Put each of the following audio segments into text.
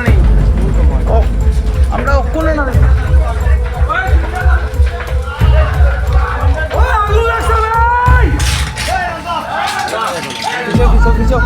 కారణం అప్పుడు ఒక్కున్నాను పిచ్చో పిచ్చో పిచ్చో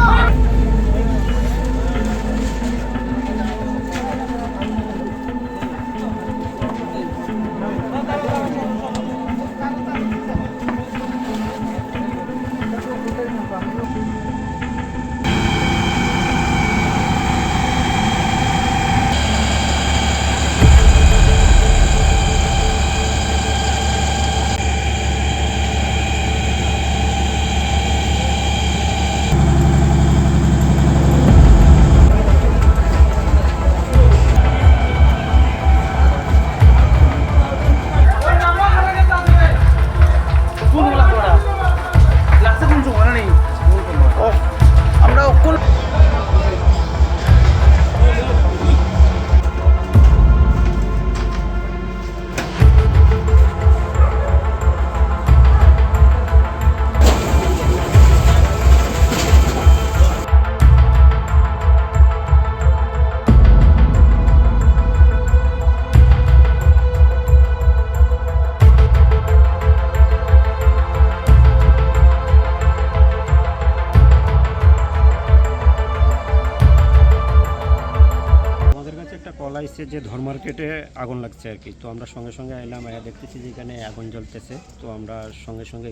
যে ধর মার্কেটে আগুন লাগছে আর কি। তো আমরা সঙ্গে সঙ্গে এলাম এরা দেখতেছি যে এখানে আগুন জ্বলতেছে। তো আমরা সঙ্গে সঙ্গে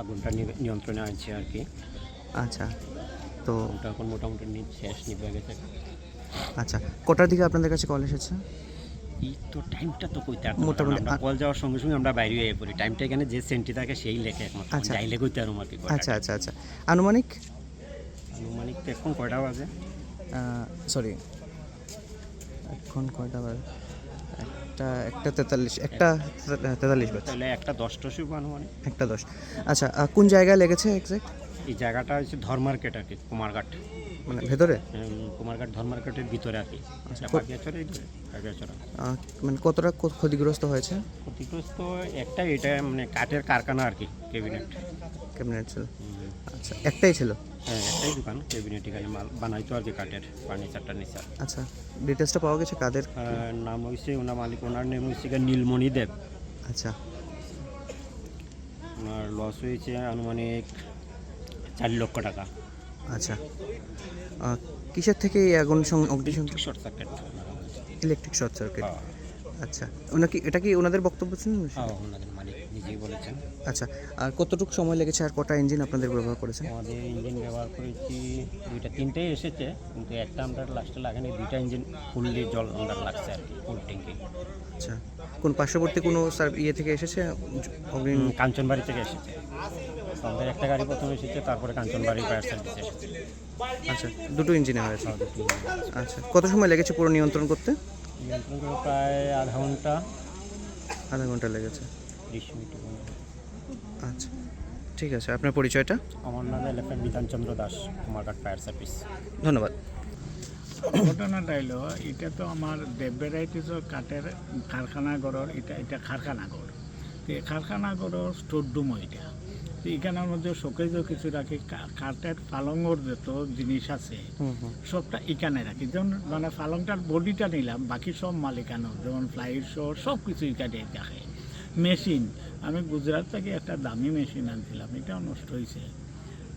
আগুনটা নিয়ন্ত্রণে আনছি আর কি। আচ্ছা। তো ওটা এখন মোটামুটি শেষ নিভে গেছে। আচ্ছা কটার দিকে আপনাদের কাছে কল এসেছে? এই তো টাইমটা তো কইতে আর মোটামুটি আমরা কল যাওয়ার সঙ্গে সঙ্গে আমরা বাইরে হয়ে পড়ি। টাইমটা এখানে যে সেন্টি থাকে সেই লেখে একমাত্র আচ্ছা। যাইলে কইতে আর আর কি আচ্ছা আচ্ছা আচ্ছা। আনুমানিক? আনুমানিক তো এখন কয়টা বাজে? সরি এখন কয়টা বাজে? একটা একটা তেতাল্লিশ একটা তেতাল্লিশ বাজে। তাহলে একটা দশটা শুভ আনুমানিক একটা দশ। আচ্ছা কোন জায়গায় লেগেছে এক্স্যাক্ট এই জায়গাটা হচ্ছে ধর্মার্কেট আর কি কুমারঘাট। মানে ভেতরে? কুমারঘাট ধর্মার্কেটের ভিতরে আর কি। আচ্ছা, মানে কতটা ক্ষতিগ্রস্ত হয়েছে? ক্ষতিগ্রস্ত একটা এটা মানে কাঠের কারখানা আর কি ক্যাবিনেট। ক্যাবিনেট ছিল। আচ্ছা একটাই ছিল? একটাই দোকান ক্যাবিনেট এখানে মাল বানাইতো আর কি কাঠের ফার্নিচার টার্নিচার। আচ্ছা ডিটেলসটা পাওয়া গেছে কাদের? নাম হয়েছে ওনার মালিক ওনার নেম হয়েছে নীলমণি দেব। আচ্ছা। ওনার লস হয়েছে আনুমানিক চার লক্ষ টাকা। আচ্ছা। কিসের থেকে এই আগুন সং- অগ্নিসং short circuit electric short circuit আচ্ছা ওনার কি এটা কি ওনাদের বক্তব্য ছিল হ্যাঁ, ওনাদের মালিক নিজেই বলেছেন। আচ্ছা আর কতটুকু সময় লেগেছে আর কটা ইঞ্জিন আপনাদের ব্যবহার করেছে আমাদের ইঞ্জিন ব্যবহার করেছি দুইটা তিনটেই এসেছে কিন্তু একটা আমরা লাস্টে লাগানি দুইটা ইঞ্জিন ফুললি জল আমরা লাগছে আর কি ফুল ট্যাঙ্কি আচ্ছা কোন পার্শ্ববর্তী কোনো সার ইয়ে থেকে এসেছে? কাঞ্চনবাড়ি থেকে এসেছে। আমাদের একটা গাড়ি প্রথমে এসেছে তারপরে কাঞ্চনবাড়ি ফায়ার সার্ভিস এসেছে। আচ্ছা দুটো ইঞ্জিনে হয়েছে। সব আচ্ছা কত সময় লেগেছে পুরো নিয়ন্ত্রণ করতে? প্রায় আধা ঘণ্টা। আধা ঘণ্টা লেগেছে। আচ্ছা ঠিক আছে। আপনার পরিচয়টা? আমার নাম এলাকার বিধানচন্দ্র দাস কুমারঘাট ফায়ার সার্ভিস। ধন্যবাদ। ঘটনাটা হইল এটা তো আমার দেববেরাইটিসর কাঠের কারখানা ঘরের এটা এটা কারখানা ঘর। তো এই কারখানা ঘরের স্টোর রুম এটা এখানের মধ্যে শোকেজও কিছু রাখি। কাঠের পালঙর যত জিনিস আছে সবটা এখানে রাখি। যেমন মানে পালংটার বডিটা নিলাম বাকি সব মালিকানো যেমন ফ্লাইট শো সব কিছু এখানে রাখে। মেশিন আমি গুজরাট থেকে একটা দামি মেশিন আনছিলাম এটাও নষ্ট হয়েছে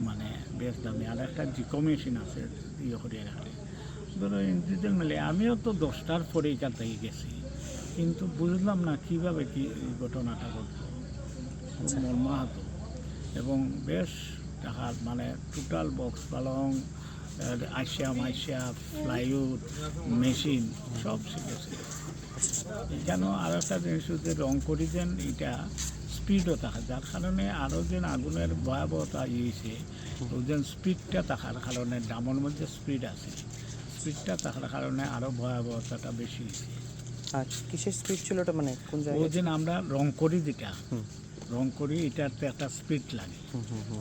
মানে বেশ দামি আর একটা জিকো মেশিন আছে ইয়ে করে রাখলে ধরো ইঞ্জিনের মেলে আমিও তো দশটার পরে এখান থেকে গেছি। কিন্তু বুঝলাম না কীভাবে কি এই ঘটনাটা ঘটলো। খুব মর্মাহত। এবং বেশ টাকার মানে টোটাল বক্স পালং আইসিয়া মাইসিয়া প্লাইউড মেশিন সব শিখেছে। এখানে আর একটা জিনিস হচ্ছে রং করি যেন এটা স্পিডও থাকে যার কারণে আরও যেন আগুনের ভয়াবহতা ইয়েছে ওই যেন স্পিডটা থাকার কারণে ডামর মধ্যে স্পিড আছে স্পিডটা থাকার কারণে আরও ভয়াবহতাটা বেশি হয়েছে। আর কিসের স্পিড ছিল ওটা মানে কোন ওই জায়গায় যেন আমরা রং করি যেটা। রং করি এটাতে একটা স্পিড লাগে।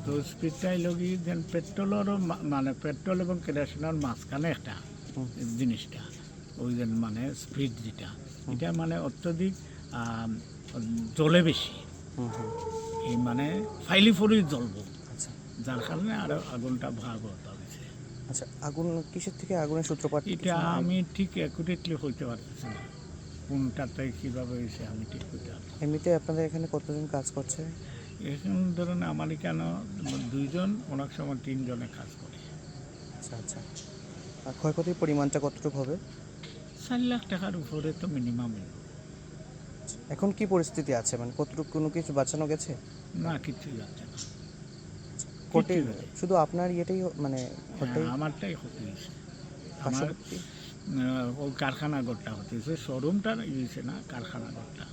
তো স্পিডটাই লগি যেন পেট্রোলেরও মানে পেট্রোল এবং কেরোসিনের মাঝখানে একটা জিনিসটা ওই যে মানে স্পিড যেটা। এটা মানে অত্যধিক জলে বেশি। এই মানে ফাইলি ফুলি জ্বলবো। আচ্ছা। যার কারণে আরও আগুনটা ভয়াবহতা হয়েছে। আচ্ছা আগুন কিসের থেকে আগুনের সূত্রপাত এটা আমি ঠিক অ্যাকুরেটলি হইতে পারতেছি না। কোনটাতে কীভাবে হয়েছে আমি ঠিক না। এমনিতে আপনাদের এখানে কতজন কাজ করছে? এখন ধরুন আমার কেন দুইজন অনেক সময় তিনজনে কাজ করে। আচ্ছা আচ্ছা। আর ক্ষয়ক্ষতির পরিমাণটা কতটুকু হবে? চার লাখ টাকার উপরে তো মিনিমাম এখন কি পরিস্থিতি আছে? মানে কতটুকু কোনো কিছু বাঁচানো গেছে? না কিছুই যাচ্ছে না। কোটে কিচ্ছু শুধু আপনার ইয়েটাই মানে হ্যাঁ, আমারটাই ক্ষতি আমার পার্শ্ববর্তী? আহ, ওই কারখানা ঘরটা হতেছে শোরুমটা ইয়েছে না কারখানা ঘরটা